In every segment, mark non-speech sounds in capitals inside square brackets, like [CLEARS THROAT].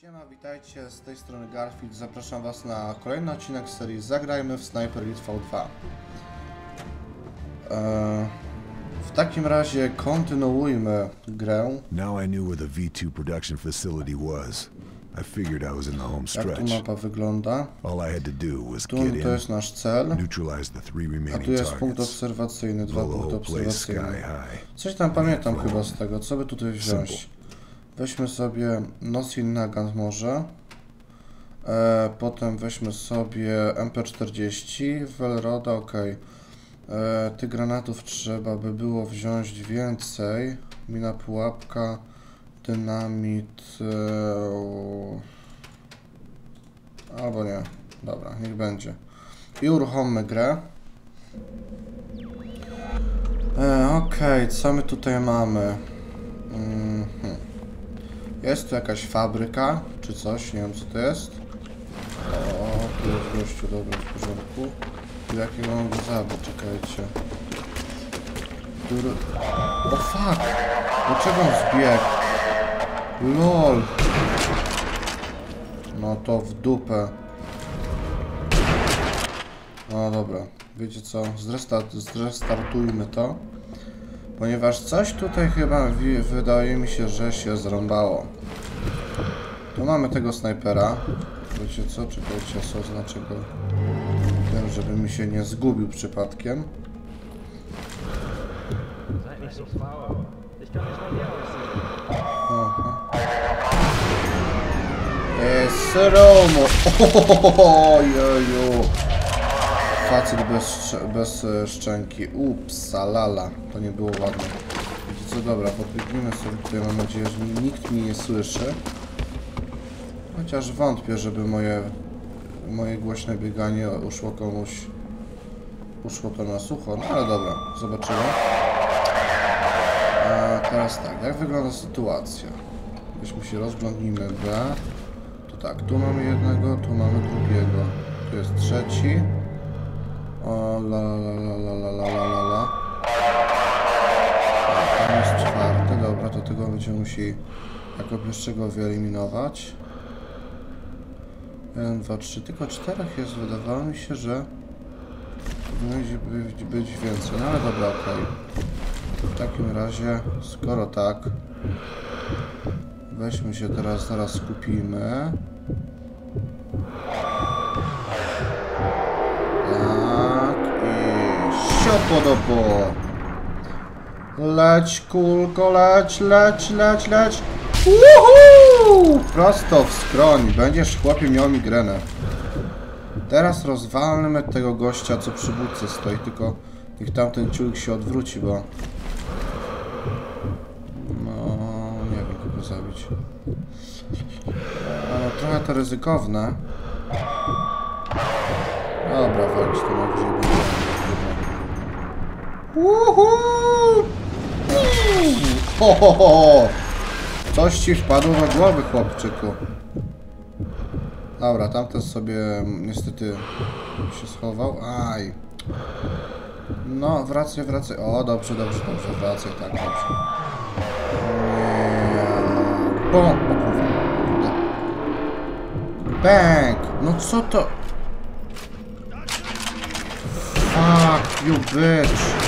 Siema, witajcie, z tej strony Garfield. Zapraszam Was na kolejny odcinek serii Zagrajmy w Sniper Elite V2. Eee, w takim razie kontynuujmy grę. Now I knew where the V2 production facility was. I figured I was in the home Jak tu stretch. mapa wygląda. All I had to do was Tu get to jest nasz cel. neutralize the three A tu remaining jest punkt obserwacyjny, dwa punkty obserwacyjne. Coś tam pamiętam chyba z tego. Co by tutaj wziąć? Weźmy sobie Nosin Nagant może. E, potem weźmy sobie MP40, Velroda, ok. E, tych granatów trzeba by było wziąć więcej. Mina pułapka, dynamit. E, albo nie. Dobra, niech będzie. I uruchommy grę. E, Okej, co my tutaj mamy? Mhm. Jest tu jakaś fabryka, czy coś, nie wiem co to jest. O, tu jest gościu, dobra, w porządku. Tu jaki mam go zabić, czekajcie. Który... O fuck! Dlaczego on zbiegł? LOL! No to w dupę. No dobra, wiecie co, zrestart, zrestartujmy to. Ponieważ coś tutaj chyba wydaje mi się, że się zrąbało. Tu mamy tego snajpera. Wiecie co, czekajcie, co znaczy go. Wiem, żeby mi się nie zgubił przypadkiem. Aha. E, Seromo! [LAUGHS] Ojojo! Facet bez, bez e, szczęki. Ups, lala. To nie było ładne. Wiecie co, dobra, podbiegniemy sobie tutaj. Mam nadzieję, że nikt mnie nie słyszy. Chociaż wątpię, żeby moje, moje głośne bieganie uszło komuś... Uszło to na sucho. No ale dobra, zobaczymy. A teraz tak, jak wygląda sytuacja? Weźmy się rozglądnijmy B. To tak, tu mamy jednego, tu mamy drugiego. Tu jest trzeci. O la la la la la la la la la. A, Tam jest czwarty, dobra, to tego będziemy musieli jako pierwszego wyeliminować. Jeden, dwa, trzy, tylko czterech jest, wydawało mi się, że powinno być, być więcej, no ale dobra, okej. W takim razie, skoro tak, weźmy się teraz, zaraz skupimy. Siopodopo. Leć kulko, leć, leć, leć, leć. Uhu! Prosto w skroń, będziesz chłopie miał migrenę. Teraz rozwalmy tego gościa, co przy budce stoi, tylko niech tamten ciulik się odwróci, bo... No, nie wiem kogo zabić. A no, trochę to ryzykowne. Dobra, walić to najwyżej będzie. Uhu! Ho, ho, ho! Coś ci wpadło na głowę, chłopczyku. Dobra, tamten sobie mm, niestety się schował. Aj. No, wracaj, wracaj. O, dobrze, dobrze, dobrze, wracaj, tak, dobrze. Kurde. Bang! No co to? Fuck you bitch!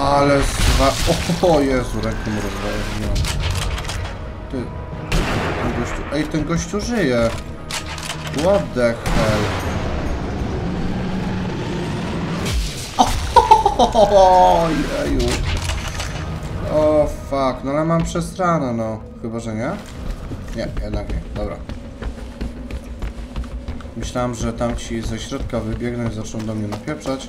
Ale zwa... O, Jezu, rękę mu rozwaliłem. Ty... Ten gościu... Ej, ten gościu żyje! What the hell? O, jeju. O, fuck. No ale mam przestranę, no. Chyba, że nie? Nie, jednak nie. Dobra. Myślałem, że tamci ze środka wybiegną i zaczną do mnie napieprzać.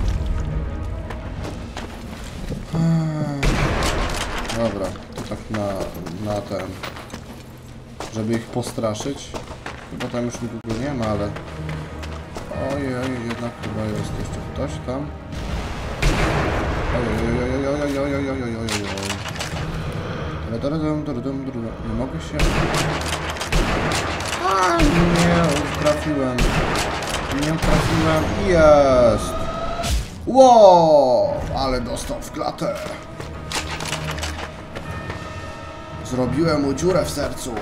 Dobra, to tak na, na ten... Żeby ich postraszyć. Chyba tam już nikogo nie ma, ale... Ojej, jednak chyba jest jeszcze ktoś tam. Ojej, ojej, ojej, ojej. Nie mogę się... A nie, trafiłem. Nie trafiłem. Jest! Wow! Ale dostał w klatę. Zrobiłem mu dziurę w sercu.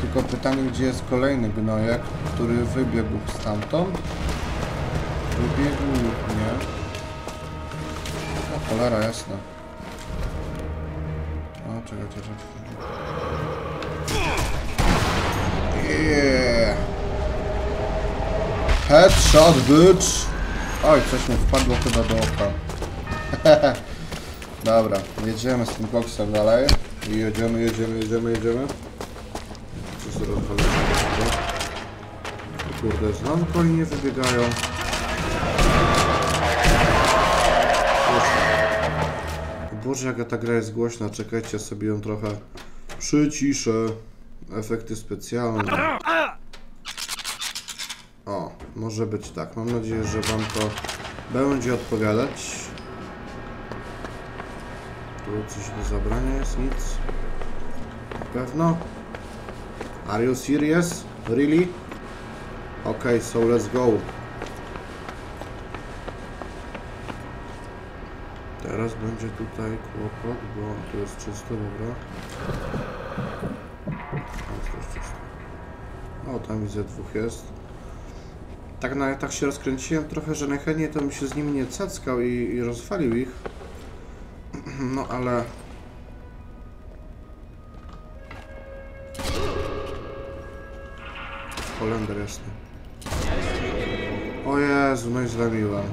Tylko pytanie, gdzie jest kolejny gnojek, który wybiegł stamtąd? Wybiegł lub nie? O, cholera jasna. O, czekaj, czekaj. Yeah. Headshot, bitch! Oj, coś mi wpadło chyba do oka. [LAUGHS] Dobra, jedziemy z tym koksem dalej. I jedziemy, jedziemy, jedziemy, jedziemy. Co sobie rozwalę? Kurde, znam koni nie wybiegają. Boże, jaka ta gra jest głośna. Czekajcie, sobie ją trochę przyciszę. Efekty specjalne. Może być tak. Mam nadzieję, że Wam to będzie odpowiadać. Tu coś do zabrania jest? Nic. Na pewno? Are you serious? Really? Okay, so let's go. Teraz będzie tutaj kłopot, bo tu jest czysto, dobra. Tam jest czysto. O, tam widzę dwóch jest. Tak, na, tak się rozkręciłem trochę, że najchętniej to bym się z nimi nie cackał i, i rozwalił ich. [CLEARS THROAT] No ale... Holender jasny. O Jezu, no i zlamiłem.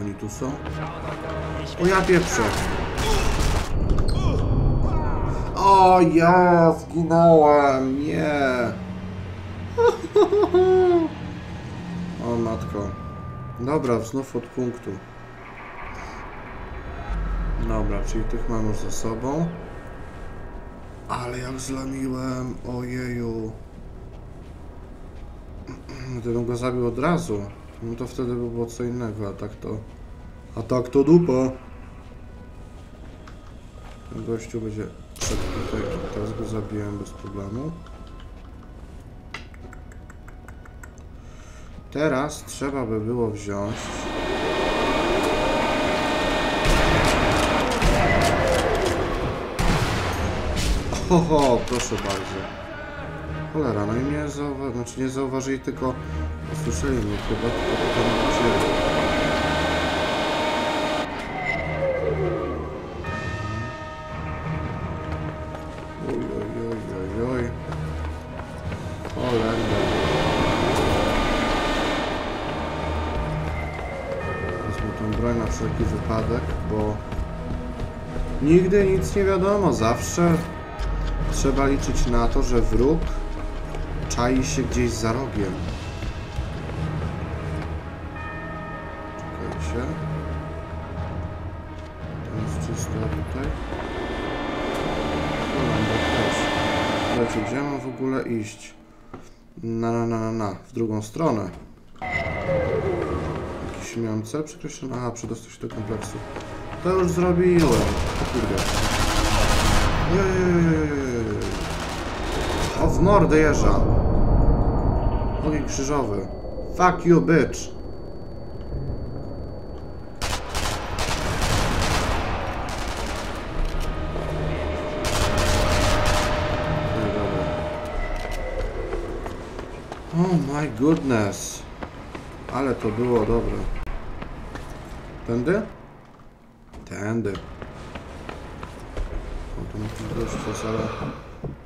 Oni tu są? O ja pieprzę! O ja zginąłem! Nie! [LAUGHS] O matko. Dobra, znów od punktu. Dobra, czyli tych mam już sobą. Ale jak zlamiłem, ojeju. [CLEARS THROAT] Gdybym go zabił od razu, no to wtedy by było co innego, a tak to... A tak to dupa. Gościu będzie tutaj, teraz go zabiłem bez problemu. Teraz trzeba by było wziąć... Oho, proszę bardzo. Cholera, no i nie zauważyli, znaczy nie zauważyli, tylko usłyszeli mnie chyba, tylko potem wzięli. Oj, oj, oj, oj, oj. Cholera. Wezmę tą broń na wszelki wypadek, bo nigdy nic nie wiadomo, zawsze trzeba liczyć na to, że wróg czai się gdzieś za rogiem. Ogóle iść? Na, na, na, na, na. W drugą stronę. Jakiś miałem cel przekreślony? Aha, przedostać się do kompleksu. To już zrobiłem. O kurde. O, w mordę jeża. Ogień krzyżowy. Fuck you, bitch. Oh my goodness. Ale to było dobre. Tędy? Tędy. O, tam gość jest, ale...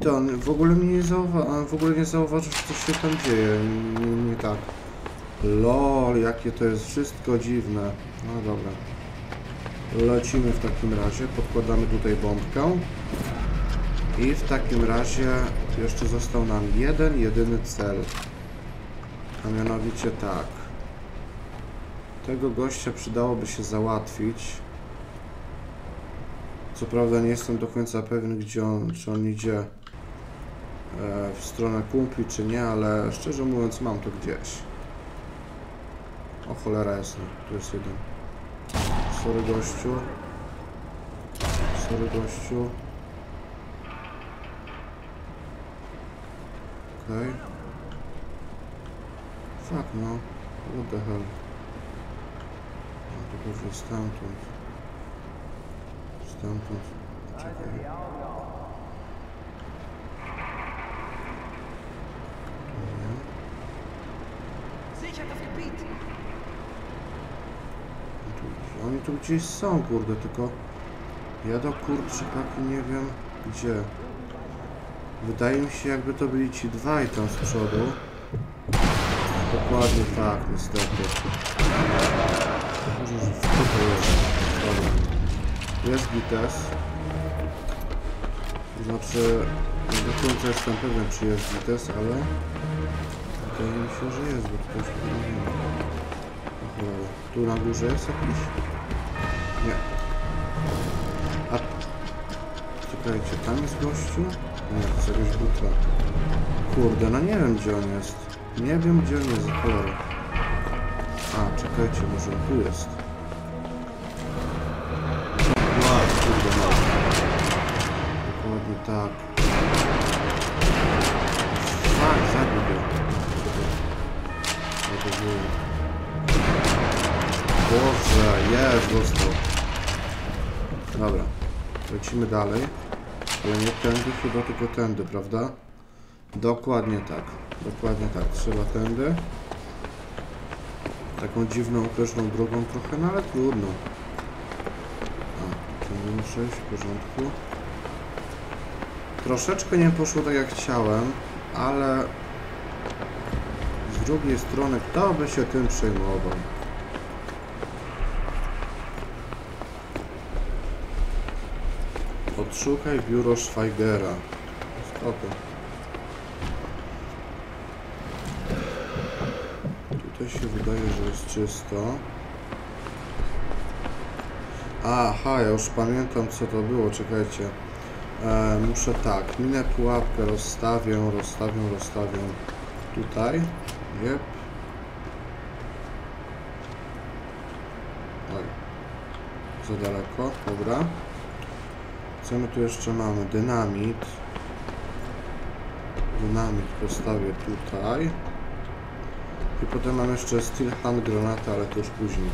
Ty, on w ogóle mnie nie zauważył, w ogóle nie zauważył, że coś się tam dzieje, nie, nie tak. Lol, jakie to jest wszystko dziwne. No dobra. Lecimy w takim razie, podkładamy tutaj bombkę. I w takim razie jeszcze został nam jeden, jedyny cel. A mianowicie tak. Tego gościa przydałoby się załatwić. Co prawda nie jestem do końca pewien, gdzie on, czy on idzie e, w stronę kumpli, czy nie, ale szczerze mówiąc mam to gdzieś. O cholera jasna, tu jest jeden. Sorry gościu. Sorry gościu. Okej. Fuck no. What the hell. No to pewnie stamtąd. Stamtąd. Czekaj. Oni tu gdzieś są, kurde, tylko ja do kurczykaki nie wiem gdzie. Wydaje mi się, jakby to byli ci dwaj tam z przodu. Dokładnie tak, niestety. Może, że w to jest. Jest Gites. Znaczy, do końca jestem pewien, czy jest Gites, ale wydaje mi się, że jest, bo tutaj się nie ma. Cholera. Tu na górze jest jakiś? Nie. A... Czekajcie, tam jest gościu? Nie, to jest jakaś butra. Kurde, no nie wiem gdzie on jest. Nie wiem gdzie on jest, cholera. A, czekajcie, może on tu jest. Wow, kurde, no. Dokładnie tak. Fuck, zabił to było? Boże, jest, dostał. Dobra, lecimy dalej. Ale nie tędy, chyba tylko tędy, prawda? Dokładnie tak. Dokładnie tak. Trzeba tędy. Taką dziwną, określoną drogą trochę, no ale trudno. A, tu muszę iść, w porządku. Troszeczkę nie poszło tak jak chciałem, ale z drugiej strony kto by się tym przejmował? Odszukaj biuro Schweigera. Spoko. Tutaj się wydaje, że jest czysto. Aha, ja już pamiętam co to było, czekajcie. E, muszę tak, minę pułapkę rozstawię, rozstawię, rozstawię tutaj. Jep. Oj. Za daleko, dobra. Co my tu jeszcze mamy? Dynamit. Dynamit postawię tutaj. I potem mam jeszcze steel hand granata, ale to już później.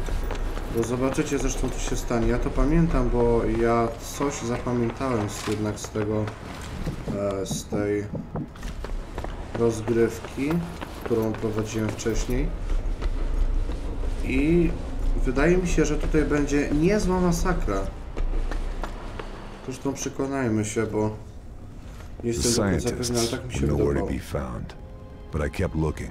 Bo zobaczycie zresztą co się stanie. Ja to pamiętam, bo ja coś zapamiętałem z, jednak z tego, e, z tej rozgrywki, którą prowadziłem wcześniej. I wydaje mi się, że tutaj będzie niezła masakra. Zresztą przekonajmy się, bo nie jestem do końca pewny, ale tak mi się wydawało. be found, but I kept looking,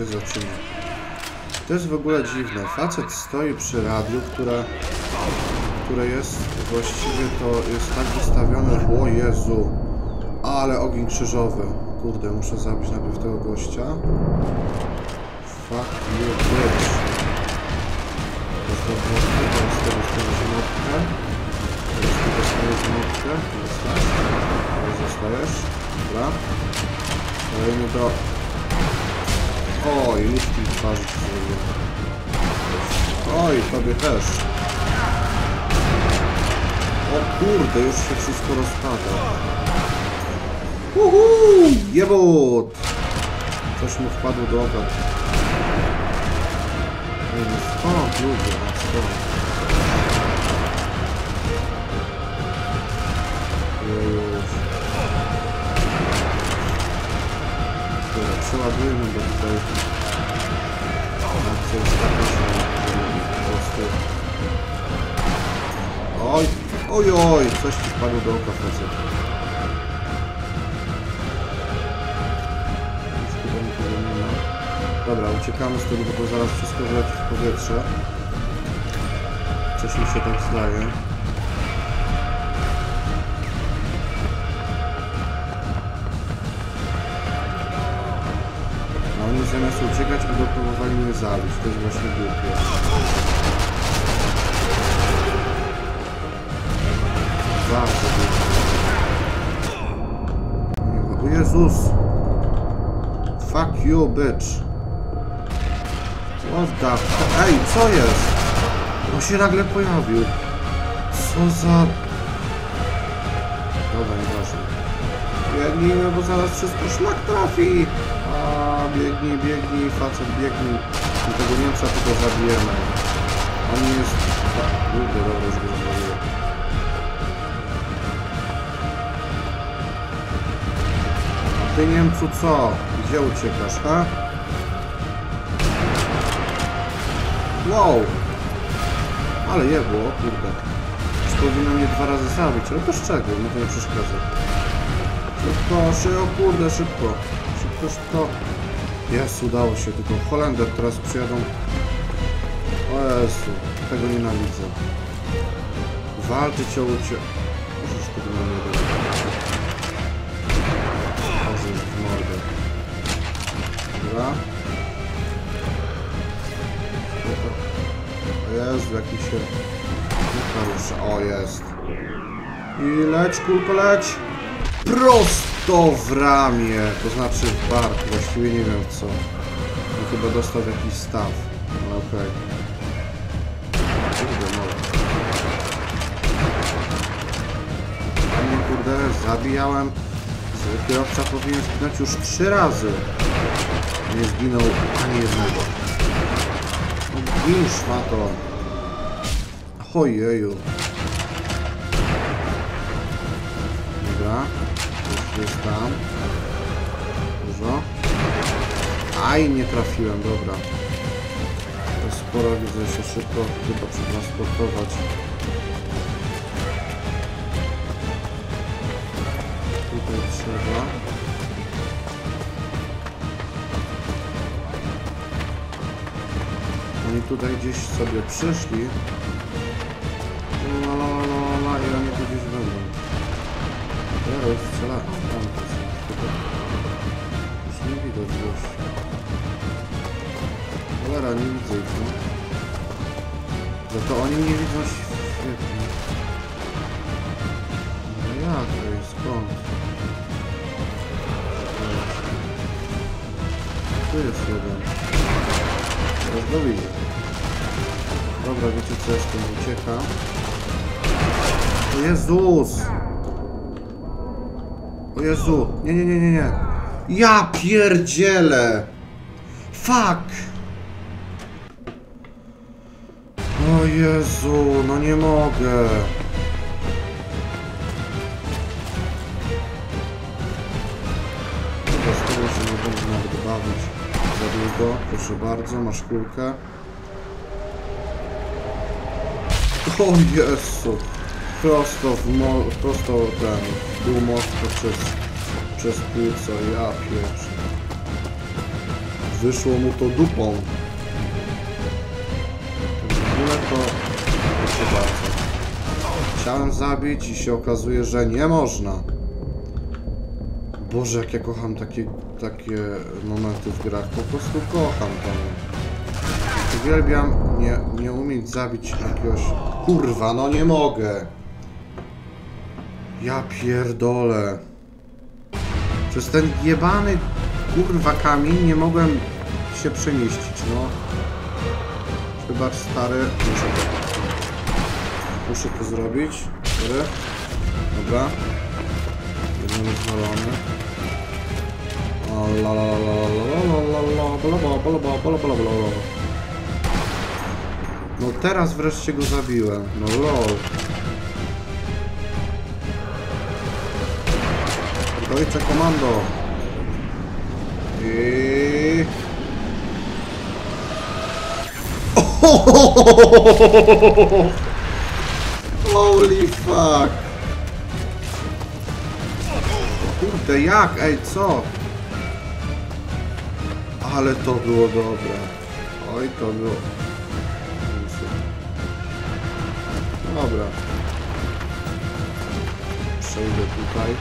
się zaczyna. To jest w ogóle dziwne. Facet stoi przy radiu, które, które jest właściwie to jest tak wystawione. O Jezu! Ale ogień krzyżowy. Kurde, muszę zabić najpierw tego gościa. Fuck you bitch. Dostał motkę, teraz tego dostajesz motkę. Teraz ty dostajesz motkę. Dostajesz. Teraz zostajesz. Dobra. Kolejny do Oj, ludzki twarzy ci zrobię. Oj, tobie też. O kurde, już się wszystko rozpada. Uhu! Jebut! Coś mu wpadło do oka. Ej, no skąd ludzie, no skąd? Już. Dobra, przeładujmy, bo tutaj. Oj, oj, oj, coś ci wpadło do oka, facet. Już. Dobra, uciekamy z tego, bo to zaraz wszystko wleci w powietrze. Coś mi się tak zdaje. Zamiast uciekać będą próbowali mnie zabić. To jest właśnie głupie. Bardzo głupie. O Jezus! Fuck you, bitch. What the f- Ej, co jest? On się nagle pojawił. Co za... Dobra, nieważne. Biegnijmy, bo zaraz wszystko szlak trafi. Biegnij, biegnij, facet, biegnij. I tego Niemca tylko zabijemy. On jest... Kurde, dobra, już go rozwaliłem. A ty Niemcu co? Gdzie uciekasz, ha? Wow! Ale je było, kurde. Już powinno mnie dwa razy zabić, ale bez czego, mi to nie przeszkadza. Szybko, szybko, kurde, szybko. Szybko, szybko. Jest, udało się, tylko Holender teraz przyjadą. O Jezu, tego nienawidzę. Walczyć o ucie... Możesz tego na mnie. Chorzy w mordę. Dobra. O Jezu, jaki się... Kulka rusza. O, jest. I leć, kulko, leć! Prosto w ramię, to znaczy w bark, właściwie nie wiem co. No chyba dostał jakiś staw, ale okej. Kurde, no. Mnie kurde, zabijałem. Kierowca powinien zginąć już trzy razy. Nie zginął ani jednego. No gin szmato. Ojeju. Dobra. Jest tam. Dużo. Aj, nie trafiłem, dobra. To sporo widzę się szybko chyba przetransportować. Tutaj trzeba. Oni tutaj gdzieś sobie przyszli. La la la la i oni tu gdzieś będą. Teraz strzelają. Cholera, nie widzę ich, no. Za to oni mnie widzą świetnie. No jak to jest? Skąd? Tu jest jeden. Teraz go widzę. Dobra, wiecie co, jest ten ucieka. O Jezus! O Jezu! Nie, nie, nie, nie, nie! Ja pierdzielę! Fuck! O Jezu, no nie mogę! Dobra, z tego się nie będę nawet bawić za długo. Proszę bardzo, masz kulkę. O Jezu! Prosto w mo... prosto ten... w dół przez... przez płuco, ja pierwszy. Wyszło mu to dupą. Chciałem zabić i się okazuje, że nie można. Boże, jak ja kocham takie, takie momenty w grach. Po prostu kocham to. Uwielbiam nie, nie umieć zabić jakiegoś... Kurwa, no nie mogę. Ja pierdolę. Przez ten jebany kurwa kamień nie mogłem się przemieścić, no. Wybacz stary, muszę Muszę to zrobić. Tyle. Dobra. Jeden rozwalony. No teraz wreszcie go zabiłem. No lol. Dojcze komando. I... Oh, [LAUGHS] Holy fuck! Kurde, jak? Ej, co? Ale to było dobre. Oj, to było... Dobra. Przejdę tutaj.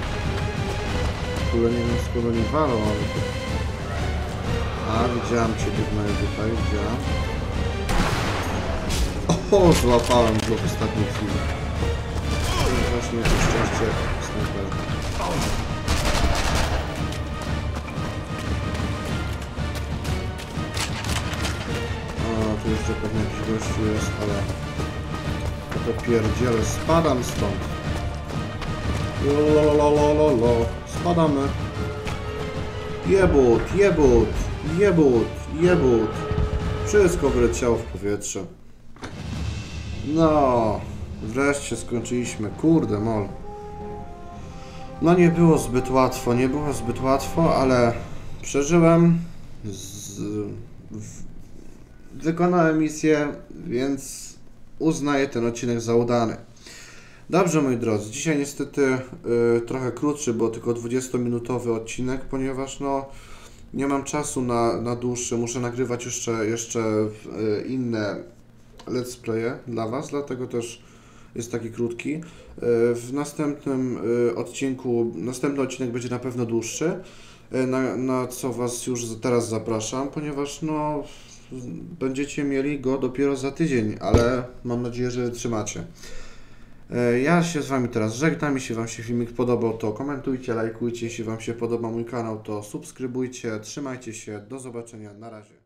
W ogóle nie wiem skąd oni walą, ale... A, widziałem cię Bigmanie tutaj, widziałem. O, złapałem go w ostatniej chwili. Właśnie szczęście snajpera. A, tu jeszcze pewnie jakiś gościu jest, ale... To pierdziele, spadam stąd. Lolololololo, spadamy. Jebut, jebut, jebut, jebut. Wszystko wyleciało w powietrze. No, wreszcie skończyliśmy. Kurde, mol. No nie było zbyt łatwo, nie było zbyt łatwo, ale przeżyłem. Z... W... Wykonałem misję, więc uznaję ten odcinek za udany. Dobrze, moi drodzy, dzisiaj niestety y, trochę krótszy, bo tylko 20-minutowy odcinek, ponieważ no nie mam czasu na, na dłuższy, muszę nagrywać jeszcze, jeszcze y, inne let's playe dla Was, dlatego też jest taki krótki. Y, W następnym y, odcinku, następny odcinek będzie na pewno dłuższy, y, na, na co Was już teraz zapraszam, ponieważ no będziecie mieli go dopiero za tydzień, ale mam nadzieję, że trzymacie. E, Ja się z Wami teraz żegnam. Jeśli Wam się filmik podobał, to komentujcie, lajkujcie. Jeśli Wam się podoba mój kanał, to subskrybujcie. Trzymajcie się. Do zobaczenia. Na razie.